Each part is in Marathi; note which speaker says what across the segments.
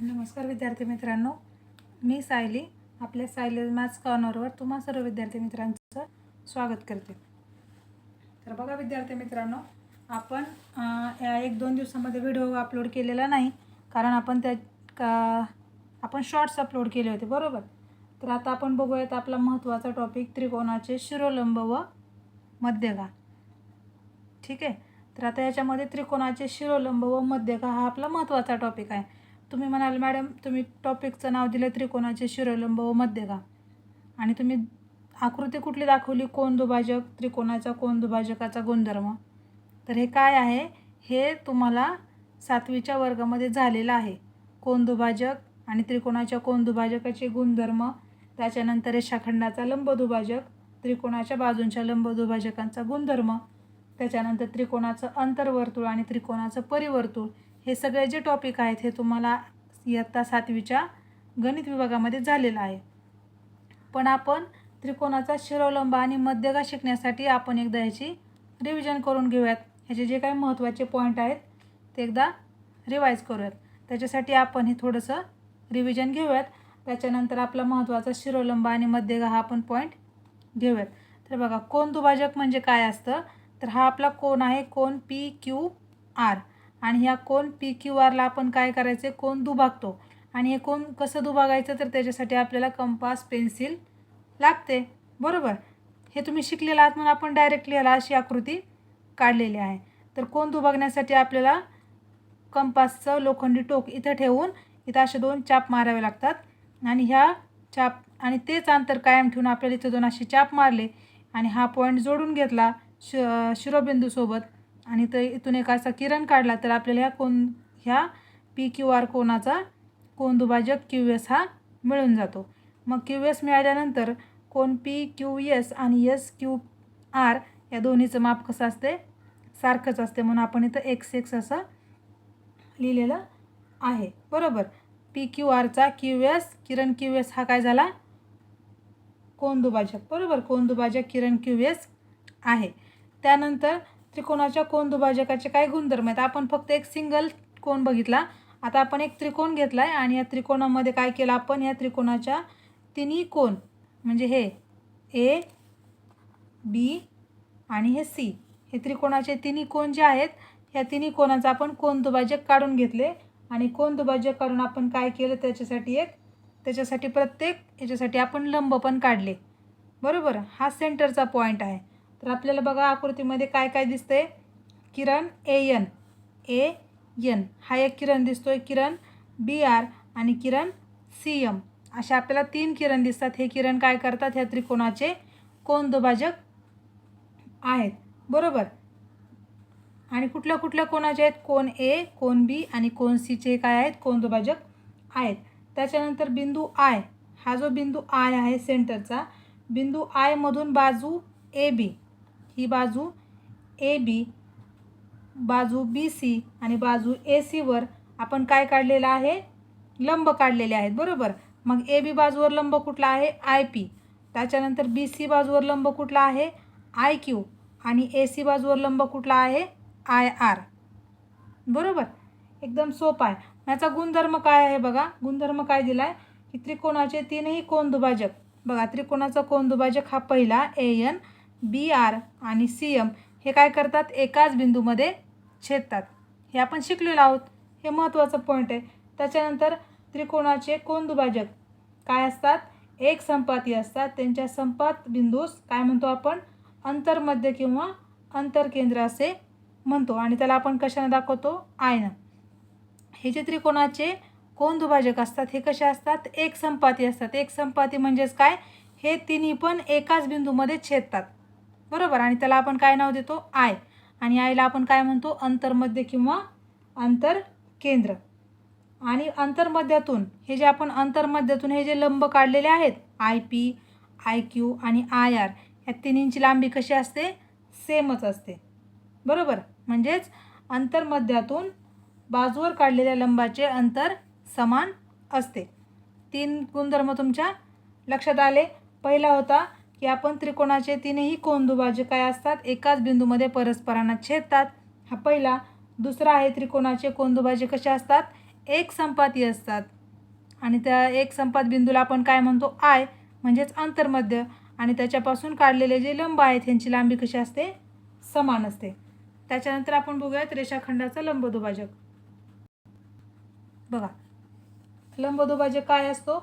Speaker 1: नमस्कार विद्यार्थी मित्रांनो. मी सायली आपल्या सायली मॅथ्स कॉर्नरवर तुम्हा सर्व विद्यार्थी मित्रांचं स्वागत करते. तर बघा विद्यार्थी मित्रांनो आपण या एक दोन दिवसामध्ये व्हिडिओ अपलोड केलेला नाही कारण आपण त्या का आपण शॉर्ट्स अपलोड केले होते बरोबर? तर आता आपण बघूयात आपला महत्त्वाचा टॉपिक त्रिकोणाचे शिरोलंब व मध्यगा. ठीक आहे? तर आता याच्यामध्ये त्रिकोणाचे शिरोलंब व मध्यगा हा आपला महत्त्वाचा टॉपिक आहे. तुम्ही म्हणाल मॅडम तुम्ही टॉपिकचं नाव दिलं त्रिकोणाचे शिरोलंब व मध्यगा आणि तुम्ही आकृती कुठली दाखवली? कोण दुभाजक त्रिकोणाचा कोण दुभाजकाचा गुणधर्म. तर हे काय आहे? हे तुम्हाला सातवीच्या वर्गामध्ये झालेलं आहे. कोण दुभाजक आणि त्रिकोणाच्या कोण दुभाजकाचे गुणधर्म त्याच्यानंतर रेषाखंडाचा लंब दुभाजक त्रिकोणाच्या बाजूंच्या लंब दुभाजकांचा गुणधर्म त्याच्यानंतर त्रिकोणाचं अंतर्वर्तुळ आणि त्रिकोणाचं परिवर्तुळ. हे सगळे जे टॉपिक आहेत हे तुम्हाला इयत्ता सातवीच्या गणित विभागामध्ये झालेलं आहे. पण आपण त्रिकोणाचा शिरोलंब आणि मध्यगा शिकण्यासाठी आपण एकदा ह्याची रिव्हिजन करून घेऊयात. ह्याचे जे काही महत्त्वाचे पॉईंट आहेत ते एकदा रिवाईज करूयात. त्याच्यासाठी आपण हे थोडंसं रिव्हिजन घेऊयात. त्याच्यानंतर आपला महत्त्वाचा शिरोलंब आणि मध्यगा हा आपण पॉईंट घेऊयात. तर बघा कोण दुभाजक म्हणजे काय असतं? तर हा आपला कोण आहे कोण पी क्यू आर आणि ह्या कोण पी क्यू आरला आपण काय करायचे? कोण दुभागतो? आणि हे कोण कसं दुभागायचं? तर त्याच्यासाठी आपल्याला कंपास पेन्सिल लागते. बरोबर? हे तुम्ही शिकलेलं आहात म्हणून आपण डायरेक्ट लिहायला अशी आकृती काढलेली आहे. तर कोण दुभागण्यासाठी आपल्याला कंपासचं लोखंडी टोक इथं ठेवून इथं असे दोन चाप मारावे लागतात. आणि ह्या चाप आणि तेच अंतर कायम ठेवून आपल्याला इथं दोन असे चाप मारले. आणि हा पॉईंट जोडून घेतला श शिरोबिंदूसोबत. आणि तर इथून एक असा किरण काढला तर आपल्याला ह्या कोण ह्या पी क्यू आर कोणाचा कोण दुभाजक क्यू एस हा मिळून जातो. मग क्यू एस मिळाल्यानंतर कोण पी क्यू एस आणि एस क्यू आर या दोन्हीचं माप कसं असते? सारखंच असते म्हणून आपण इथं एक्स एक्स असं लिहिलेलं आहे. बरोबर? पी क्यू आरचा क्यू एस किरण क्यू एस हा काय झाला? कोण दुभाजक. बरोबर? कोण दुभाजक किरण क्यू एस आहे. त्यानंतर त्रिकोणाच्या कोण दुभाजकाचे काय गुणधर्म आहेत? आपण फक्त एक सिंगल कोण बघितला. आता आपण एक त्रिकोण घेतला आहे आणि या त्रिकोणामध्ये काय केलं आपण? या त्रिकोणाच्या तिन्ही कोण? म्हणजे हे ए बी आणि हे सी हे त्रिकोणाचे तिन्ही कोण जे आहेत ह्या तिन्ही कोणाचा आपण कोण दुभाजक काढून घेतले आणि कोण दुभाजक काढून आपण काय केलं? त्याच्यासाठी एक त्याच्यासाठी प्रत्येक याच्यासाठी आपण लंब पण काढले. बरोबर? हा सेंटरचा पॉईंट आहे. तर आपल्याला बघा आकृतीमध्ये काय काय दिसतंय? किरण ए एन. A N. हा एक किरण दिसतोय. किरण बी आर आणि किरण सी एम. अशा आपल्याला तीन किरण दिसतात. हे किरण काय करतात? ह्या त्रिकोणाचे कोण दुभाजक आहेत. बरोबर? आणि कुठल्या कुठल्या कोणाचे आहेत? कोण ए कोण बी आणि कोण सीचे काय आहेत? कोण दुभाजक आहेत. त्याच्यानंतर बिंदू आय. हा जो बिंदू आय आहे सेंटरचा बिंदू आयमधून बाजू ए बी. ही बाजू ए बी बाजू बी सी आणि बाजू ए सीवर आपण काय काढलेलं आहे? लंब काढलेले आहेत बरोबर? मग ए बी बाजूवर लंब कुठला आहे? आय पी त्याच्यानंतर बी सी बाजूवर लंब कुठला आहे? आय क्यू आणि ए सी बाजूवर लंब कुठला आहे? आय आर बरोबर? एकदम सोपा आहे. याचा गुणधर्म काय आहे बघा? गुणधर्म काय दिला आहे की त्रिकोणाचे तीनही कोण दुभाजक. बघा त्रिकोणाचा कोण दुभाजक हा पहिला ए एन बी आर आणि सी एम हे काय करतात? एकाच बिंदूमध्ये छेदतात. हे आपण शिकलेलो आहोत. हे महत्त्वाचं पॉईंट आहे. त्याच्यानंतर त्रिकोणाचे कोण दुभाजक काय असतात? एक संपाती असतात. त्यांच्या संपात बिंदूस काय म्हणतो आपण? अंतर्मध्य किंवा अंतरकेंद्र असे म्हणतो. आणि त्याला आपण कशाने दाखवतो? आयनं. हे जे त्रिकोणाचे कोण दुभाजक असतात हे कसे असतात? एक संपाती असतात. एक संपाती म्हणजेच काय? हे तिन्ही पण एकाच बिंदूमध्ये छेदतात. बरोबर? आणि त्याला आपण काय नाव देतो? आय. आणि आयला आपण काय म्हणतो? अंतर्मध्य किंवा अंतर केंद्र आणि अंतर्मध्यातून हे जे आपण अंतर्मध्यातून हे जे लंब काढलेले आहेत आय पी आय क्यू आणि आय आर या तिन्हींची लांबी कशी असते? सेमच असते. बरोबर? म्हणजेच अंतर्मध्यातून बाजूवर काढलेल्या लंबाचे अंतर समान असते. तीन गुणधर्म तुमच्या लक्षात आले. पहिला होता की आपण त्रिकोणाचे तीनही कोण दुभाजक काय असतात? एकाच बिंदूमध्ये परस्परांना छेदतात. हा पहिला. दुसरा आहे त्रिकोणाचे कोण कसे असतात? एक संपाती असतात. आणि त्या एक संपात बिंदूला आपण काय म्हणतो? आय म्हणजेच अंतर्मध्य. आणि त्याच्यापासून काढलेले जे लंब आहेत ह्यांची लांबी कशी असते? समान असते. त्याच्यानंतर आपण बघूयात रेषाखंडाचा लंबदुभाजक. बघा. लंब दुभाजक काय असतो?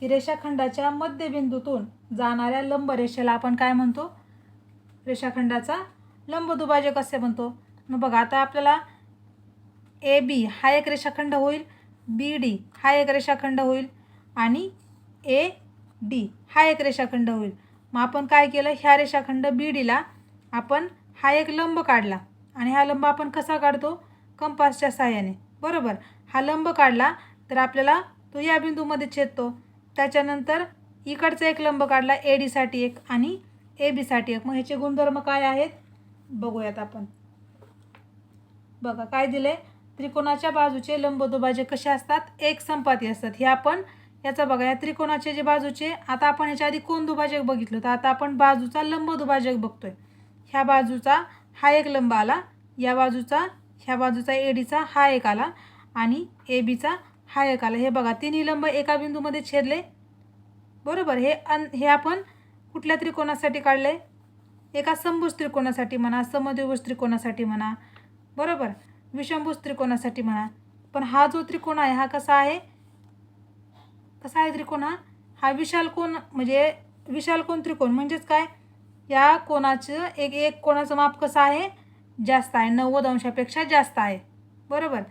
Speaker 1: की रेषाखंडाच्या मध्यबिंदूतून जाणाऱ्या लंब रेषेला आपण काय म्हणतो? रेषाखंडाचा लंब दुभाजक असे म्हणतो. मग बघा आता आपल्याला ए बी हा एक रेषाखंड होईल बी डी हा एक रेषाखंड होईल आणि ए डी हा एक रेषाखंड होईल. मग आपण काय केलं? ह्या रेषाखंड बी डीला आपण हा एक लंब काढला आणि हा लंब आपण कसा काढतो? कंपासच्या सहाय्याने. बरोबर? हा लंब काढला तर आपल्याला तो या बिंदूमध्ये छेदतो. त्याच्यानंतर इकडचा एक लंब काढला ए डीसाठी एक आणि ए बीसाठी एक. मग ह्याचे गुणधर्म काय आहेत? बघूयात आपण. बघा काय दिले त्रिकोणाच्या बाजूचे लंब लंबदुभाजक कसे असतात? एक संपाती असतात. हे आपण याचा बघा या त्रिकोणाचे जे बाजूचे आता आपण ह्याच्या आधी कोण दुभाजक बघितलं तर आता आपण बाजूचा लंब दुभाजक बघतोय. ह्या बाजूचा हा एक लंब आला या बाजूचा ह्या बाजूचा एडीचा हा एक आला आणि ए बीचा हा एक आला. हे बघा तिन्ही लंब एका बिंदूमध्ये छेदले बरोबर हे अन हे आपण कुठल्या त्रिकोणासाठी काढले एका समभुज त्रिकोणासाठी म्हणा समद्विभुज त्रिकोणासाठी म्हणा बरोबर? विषमभुज त्रिकोणासाठी म्हणा. पण हा जो त्रिकोण आहे हा कसा आहे? कसा आहे त्रिकोण हा? हा विशाल कोण म्हणजे विशाल कोण त्रिकोण म्हणजेच काय? या कोणाचं एक एक कोणाचं माप कसं आहे? जास्त आहे नव्वद अंशापेक्षा जास्त आहे. बरोबर?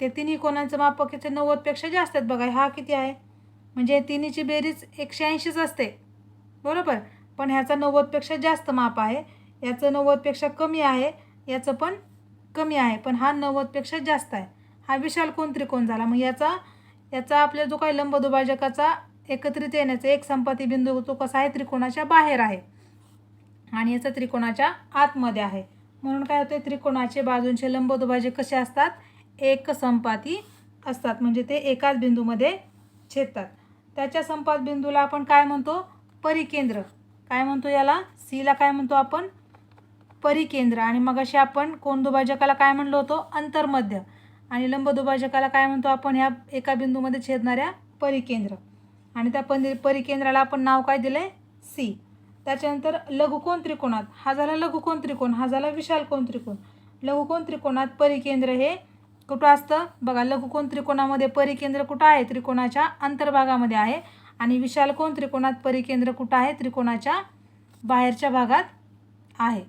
Speaker 1: ते तिन्ही कोणाचं माप किती? नव्वदपेक्षा जास्त आहेत बघा हा किती आहे? म्हणजे तिन्हीची बेरीज एकशे ऐंशीच असते. बरोबर? पण ह्याचा नव्वदपेक्षा जास्त माप आहे. याचं नव्वदपेक्षा कमी आहे. याचं पण कमी आहे. पण हा नव्वदपेक्षा जास्त आहे. हा विशाल कोण त्रिकोण झाला? मग याचा याचा आपल्या जो काही लंबदुभाजकाचा एकत्रित येण्याचा एक संपाती बिंदू तो कसा आहे? त्रिकोणाच्या बाहेर आहे. आणि याचा त्रिकोणाच्या आतमध्ये आहे. म्हणून काय होते त्रिकोणाचे बाजूंचे लंबदुभाजक कसे असतात? एक संपाती असतात. म्हणजे ते एकाच बिंदूमध्ये छेदतात. त्याच्या संपात बिंदूला आपण काय म्हणतो? परिकेंद्र. काय म्हणतो याला? सीला काय म्हणतो आपण? परिकेंद्र. आणि मग अशी आपण कोण दुभाजकाला काय म्हणलो होतो? अंतर्मध्य. आणि लंब दुभाजकाला काय म्हणतो आपण? ह्या एका बिंदूमध्ये छेदणाऱ्या परिकेंद्र. आणि त्या पंदि परिकेंद्राला आपण नाव काय दिलं आहे सी त्याच्यानंतर लघुकोण त्रिकोणात. हा झाला लघुकोण त्रिकोण. हा झाला विशाल कोण त्रिकोण. लघुकोण त्रिकोणात परिकेंद्र हे कुठं असतं? बघा लघुकोन त्रिकोणामध्ये परिकेंद्र कुठं आहे? त्रिकोणाच्या अंतर्भागामध्ये आहे. आणि विशालकोन त्रिकोणात परिकेंद्र कुठं आहे? त्रिकोणाच्या बाहेरच्या भागात आहे.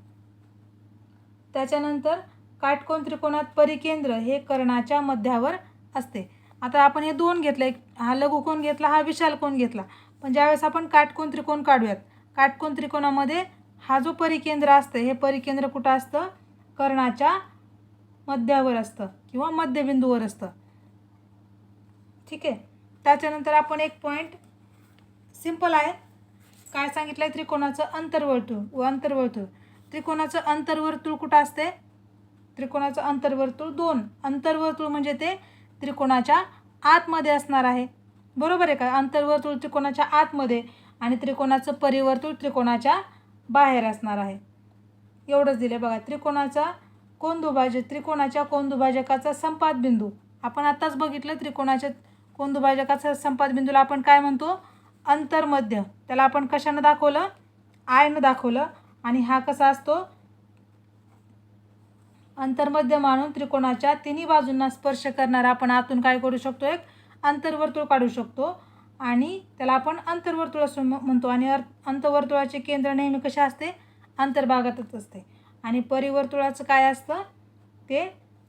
Speaker 1: त्याच्यानंतर काटकोन त्रिकोणात परिकेंद्र हे कर्णाच्या मध्यावर असते. आता आपण हे दोन घेतलं. एक हा लघुकोन घेतला हा विशाल कोण घेतला. पण ज्यावेळेस आपण काटकोण त्रिकोण काढूयात काटकोन त्रिकोणामध्ये हा जो परिकेंद्र असतं हे परिकेंद्र कुठं असतं? कर्णाच्या मध्यावर असतं किंवा मध्यबिंदूवर असतं. ठीक आहे? त्याच्यानंतर आपण एक पॉईंट सिंपल आहे. काय सांगितलं आहे त्रिकोणाचं अंतर्वर्तुळ व अंतर्वर्तुळ त्रिकोणाचं अंतर्वर्तुळ कुठं असते? त्रिकोणाचं अंतर्वर्तुळ दोन. अंतर्वर्तुळ म्हणजे ते त्रिकोणाच्या आतमध्ये असणार आहे. बरोबर आहे का? अंतर्वर्तुळ त्रिकोणाच्या आतमध्ये आणि त्रिकोणाचं परिवर्तुळ त्रिकोणाच्या बाहेर असणार आहे. एवढंच दिलं बघा. त्रिकोणाचा कोण दुभाजक त्रिकोणाच्या कोण दुभाजकाचा संपात बिंदू आपण आत्ताच बघितलं त्रिकोणाच्या कोण दुभाजकाचा संपात बिंदूला आपण काय म्हणतो? अंतर्मध्य. त्याला आपण कशानं दाखवलं? आयनं दाखवलं. आणि हा कसा असतो? अंतर्मध्य मानून त्रिकोणाच्या तिन्ही बाजूंना स्पर्श करणारा आपण आतून काय करू शकतो? एक अंतर्वर्तुळ काढू शकतो. आणि त्याला आपण अंतर्वर्तुळ असं म्हणतो. आणि अर अंतर्वर्तुळाचे केंद्र नेहमी कसे असते? अंतर्भागातच असते. आणि परिवर्तुळाचं काय असतं? ते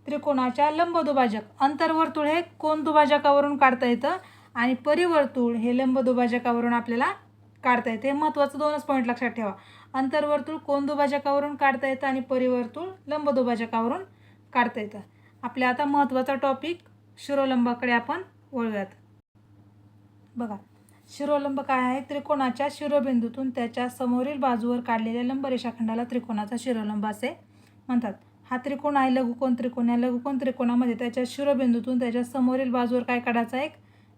Speaker 1: त्रिकोणाच्या लंबदुभाजक. अंतर्वर्तुळ हे कोण दुभाजकावरून काढता येतं? आणि परिवर्तुळ हे लंबदुभाजकावरून आपल्याला काढता येतं. हे महत्त्वाचं दोनच पॉईंट लक्षात ठेवा. अंतर्वर्तुळ कोण दुभाजकावरून काढता येतं आणि परिवर्तुळ लंबदुभाजकावरून काढता येतं. आपल्या आता महत्त्वाचा टॉपिक शिरोलंबाकडे आपण वळूयात. बघा. शिरोलंब काय आहे? त्रिकोणाच्या शिरोबिंदूतून त्याच्या समोरील बाजूवर काढलेल्या लंब रेषाखंडाला त्रिकोणाचा शिरोलंब असे म्हणतात. हा त्रिकोण आहे लघुकोण त्रिकोण. या लघुकोण त्रिकोणामध्ये त्याच्या शिरोबिंदूतून त्याच्या समोरील बाजूवर काय काढायचा? एक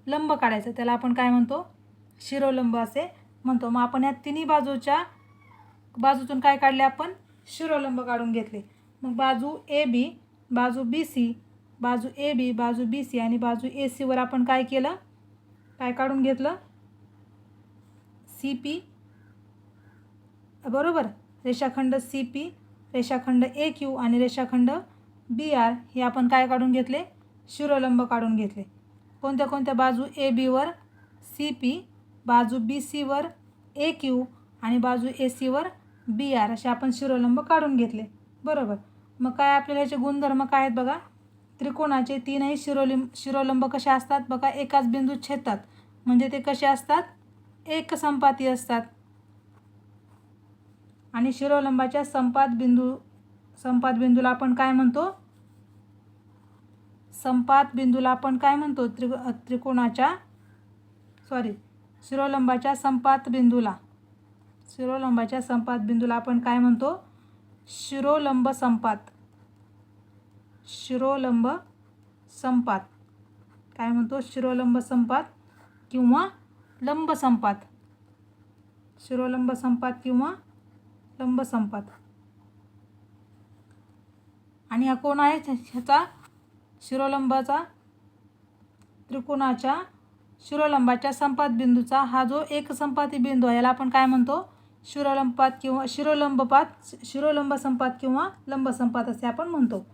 Speaker 1: लंब काढायचा. त्याला आपण काय म्हणतो? शिरोलंब असे म्हणतो. मग आपण या तिन्ही बाजूच्या बाजूतून काय काढले आपण? शिरोलंब काढून घेतले. मग बाजू ए बी बाजू बी सी बाजू ए बी बाजू बी सी आणि बाजू ए सीवर आपण काय केलं? काय काढून घेतलं? सी पी बरोबर? रेषाखंड सी पी रेषाखंड ए क्यू आणि रेषाखंड बी आर हे आपण काय काढून घेतले? शिरोलंब काढून घेतले. कोणत्या कोणत्या बाजू ए बीवर सी पी बाजू बी सीवर ए क्यू आणि बाजू ए सीवर बी आर असे आपण शिरोलंब काढून घेतले. बरोबर? मग काय आपल्याला याचे गुणधर्म काय आहेत बघा? त्रिकोणाचे तीनही शिरोलिंब शिरोलंब कसे असतात? बघा एकाच बिंदूत छेदतात. म्हणजे ते कसे असतात? एक संपाती असतात. आणि शिरोलंबाच्या संपात बिंदू संपात बिंदूला आपण काय म्हणतो? संपात बिंदूला आपण काय म्हणतो? त्रि त्रिकोणाच्या सॉरी शिरोलंबाच्या संपात बिंदूला. शिरोलंबाच्या संपात बिंदूला आपण काय म्हणतो? शिरोलंब संपात. शिरोलंब संपात. काय म्हणतो? शिरोलंब संपात किंवा लंब संपात. शिरोलंब संपात किंवा लंब संपात. आणि हा कोण आहे? ह्याचा शिरोलंबाचा त्रिकोणाच्या शिरोलंबाच्या संपात बिंदूचा. हा जो एक संपाती बिंदू आहे याला आपण काय म्हणतो? शिरोलंपात किंवा शिरोलंबपात शिरोलंब संपात किंवा लंब संपात असे आपण म्हणतो.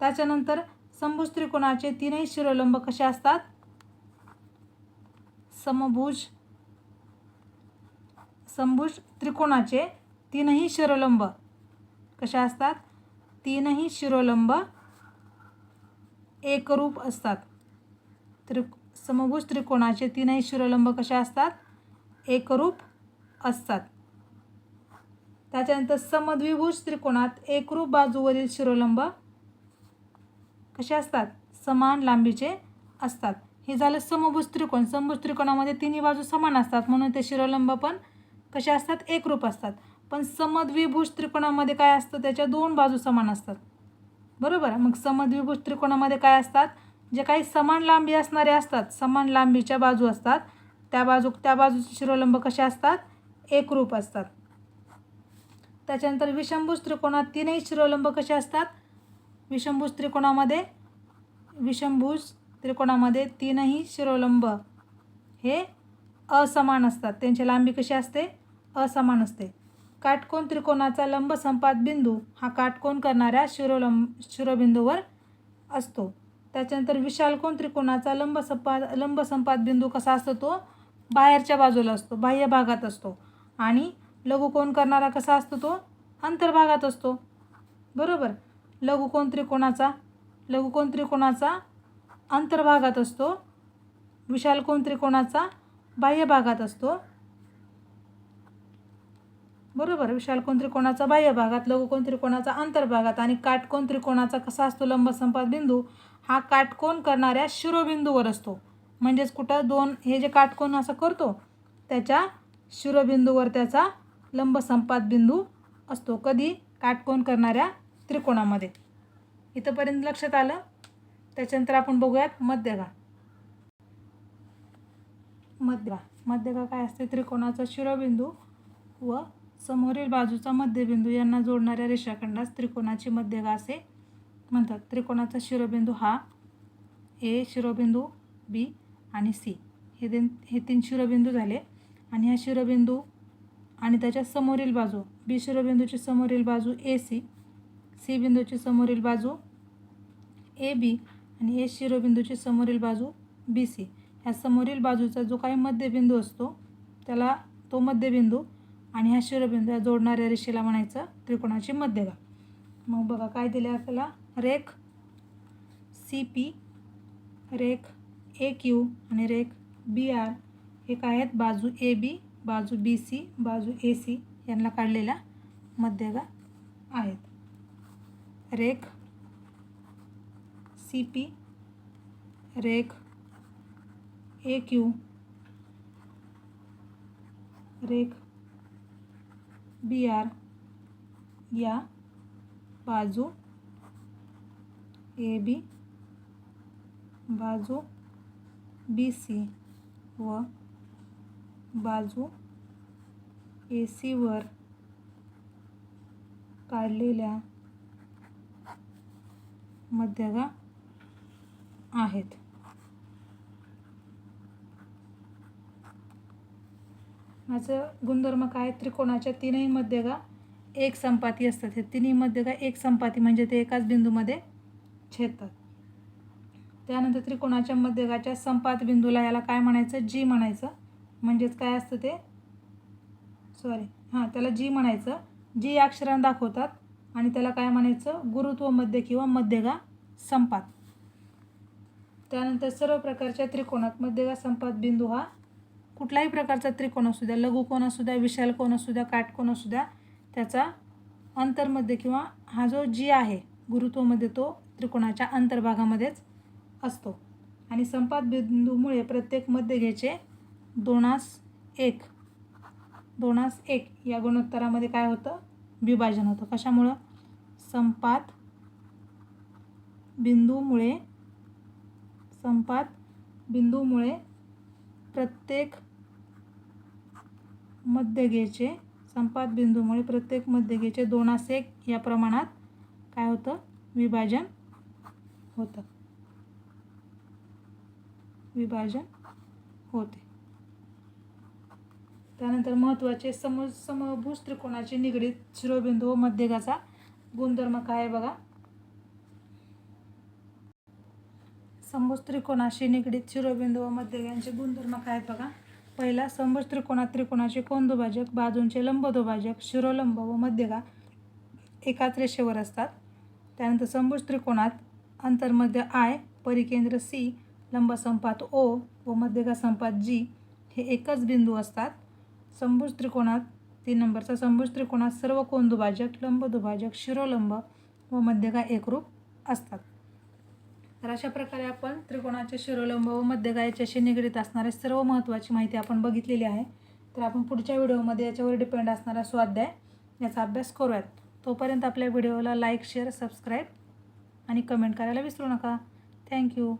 Speaker 1: त्याच्यानंतर समभुज त्रिकोणाचे तीनही शिरोलंब कसे असतात? समभुज समभुज त्रिकोणाचे तीनही शिरोलंब. कसे असतात? तीनही शिरोलंब एकरूप असतात. त्रि समभुज त्रिकोणाचे तीनही शिरोलंब कसे असतात? एकरूप असतात. त्याच्यानंतर समद्विभुज त्रिकोणात एकरूप बाजूवरील शिरोलंब कसे असतात? समान लांबीचे असतात. हे झालं समभुज त्रिकोण. समभुज त्रिकोणामध्ये तिन्ही बाजू समान असतात म्हणून ते शिरोलंब पण कसे असतात? एकरूप असतात. पण समद्विभुज त्रिकोणामध्ये काय असतं? त्याच्या दोन बाजू समान असतात. बरोबर? मग समद्विभुज त्रिकोणामध्ये काय असतात? जे काही समान लांबी असणारे असतात समान लांबीच्या बाजू असतात त्या बाजू त्या बाजूचे शिरोलंब कसे असतात? एकरूप असतात. त्याच्यानंतर विषमभुज त्रिकोणात तीनही शिरोलंब कसे असतात? विषमभुज त्रिकोणामध्ये विषमभुज त्रिकोणामध्ये तीनही शिरोलंब हे असमान असतात. त्यांची लांबी कशी असते? असमान असते. काटकोन त्रिकोणाचा लंब संपात बिंदू हा काटकोन करणाऱ्या शिरोलंब शिरोबिंदूवर असतो. त्याच्यानंतर विशालकोन त्रिकोणाचा लंब संपात लंब संपात बिंदू कसा असतो तो? बाहेरच्या बाजूला असतो बाह्य भागात असतो. आणि लघुकोन करणारा कसा असतो तो? अंतर्भागात असतो. बरोबर? लघुकोन त्रिकोणाचा लघुकोन त्रिकोणाचा अंतर्भागात असतो. विशालकोन त्रिकोणाचा? बाह्य भागात असतो. बरोबर विशालकोन त्रिकोणाचा? बाह्य भागात. लघुकोन त्रिकोणाचा? अंतर्भागात. आणि काटकोन त्रिकोणाचा? कसा असतो? लंब संपात बिंदू. हा काटकोन करणाऱ्या शिरोबिंदूवर असतो. म्हणजेच कुठं? दोन हे जे काटकोन असं करतो त्याच्या शिरोबिंदूवर त्याचा लंब संपात बिंदू असतो. कधी? काटकोन करणाऱ्या त्रिकोणामध्ये. इथंपर्यंत लक्षात आलं? त्याच्यानंतर आपण बघूयात मध्यगा. मध्यगा. मध्यगा काय असते? त्रिकोणाचा शिरोबिंदू व समोरील बाजूचा मध्यबिंदू. यांना जोडणाऱ्या रेषाखंडास त्रिकोणाची मध्यगा असे म्हणतात. त्रिकोणाचा शिरोबिंदू हा ए शिरोबिंदू बी आणि सी. हे तीन हे तीन शिरोबिंदू झाले. आणि ह्या शिरोबिंदू आणि त्याच्या समोरील बाजू बी शिरोबिंदूची समोरील बाजू ए सी. सी बिंदूची समोरील बाजू ए बी आणि ए शिरोबिंदूची समोरील बाजू बी सी ह्या समोरील बाजूचा जो काही मध्यबिंदू असतो त्याला तो मध्यबिंदू आणि ह्या शिरोबिंदू या जोडणाऱ्या रेषेला म्हणायचं त्रिकोणाची मध्यगा मग बघा काय दिले आपल्याला? रेख सी पी रेख ए क्यू आणि रेख बी आर हे काय आहेत? बाजू ए बी बाजू बी सी बाजू ए सी यांना काढलेल्या मध्यगा आहेत. रेख सी पी रेख ए क्यू रेख बी आर या बाजू ए बी बाजू बी सी व बाजू ए सीवर काढलेल्या मध्यगा आहेत. माझं गुणधर्म काय? त्रिकोणाच्या तीनही मध्यगा एक संपाती असतात. हे तिन्ही मध्यगा एक संपाती म्हणजे ते एकाच बिंदूमध्ये छेदतात. त्यानंतर त्रिकोणाच्या मध्यगाच्या संपात बिंदूला याला काय म्हणायचं? जी म्हणायचं. म्हणजेच काय असतं ते? सॉरी हां त्याला जी म्हणायचं. जी या अक्षरानं दाखवतात आणि त्याला काय म्हणायचं? गुरुत्व मध्य किंवा मध्यगा संपात. त्यानंतर सर्व प्रकारच्या त्रिकोणात मध्यगा संपात बिंदू हा कुठलाही प्रकारचा त्रिकोण असू द्या लघुकोण असू द्या विशाल कोण असू द्या काटकोण असू द्या त्याचा अंतरमध्ये किंवा हा जो जी आहे गुरुत्वमध्ये तो त्रिकोणाच्या अंतर्भागामध्येच असतो. आणि संपात बिंदूमुळे प्रत्येक मध्यगेचे दोनास एक. दोनास एक या गुणोत्तरामध्ये काय होतं? विभाजन होतं. कशामुळं? संपात बिंदूमुळे संपात बिंदूमुळे प्रत्येक मध्यगेचे संपात बिंदूमुळे प्रत्येक मध्यगेचे दोनास एक या प्रमाणात काय होतं? विभाजन होतं. विभाजन होते. त्यानंतर महत्त्वाचे सम समभुज त्रिकोणाचे निगडीत शिरोबिंदू व मध्यगाचा गुणधर्म काय आहे बघा? समभुज त्रिकोणाशी निगडीत शिरोबिंदू व मध्यगांचे गुणधर्म काय आहेत बघा? पहिला समभुज त्रिकोणात त्रिकोणाचे कोनदुभाजक बाजूंचे लंब दुभाजक शिरोलंब व मध्यगा एकाच रेषेवर असतात. त्यानंतर समभुज त्रिकोणात अंतर्मध्य आय परिकेंद्र सी लंबसंपात ओ व मध्यगा संपात जी हे एकच बिंदू असतात. समभुज त्रिकोणात तीन नंबरचा समभुज त्रिकोणात सर्व कोण दुभाजक लंब दुभाजक शिरोलंब व मध्यगा एकरूप असतात. तर अशा प्रकारे आपण त्रिकोणाचे शिरोलंब व मध्यगायाच्याशी निगडीत असणारे सर्व महत्त्वाची माहिती आपण बघितलेली आहे. तर आपण पुढच्या व्हिडिओमध्ये याच्यावर डिपेंड असणारा स्वाध्याय याचा अभ्यास करूयात. तोपर्यंत आपल्या व्हिडिओला लाईक शेअर सबस्क्राईब आणि कमेंट करायला विसरू नका. थँक्यू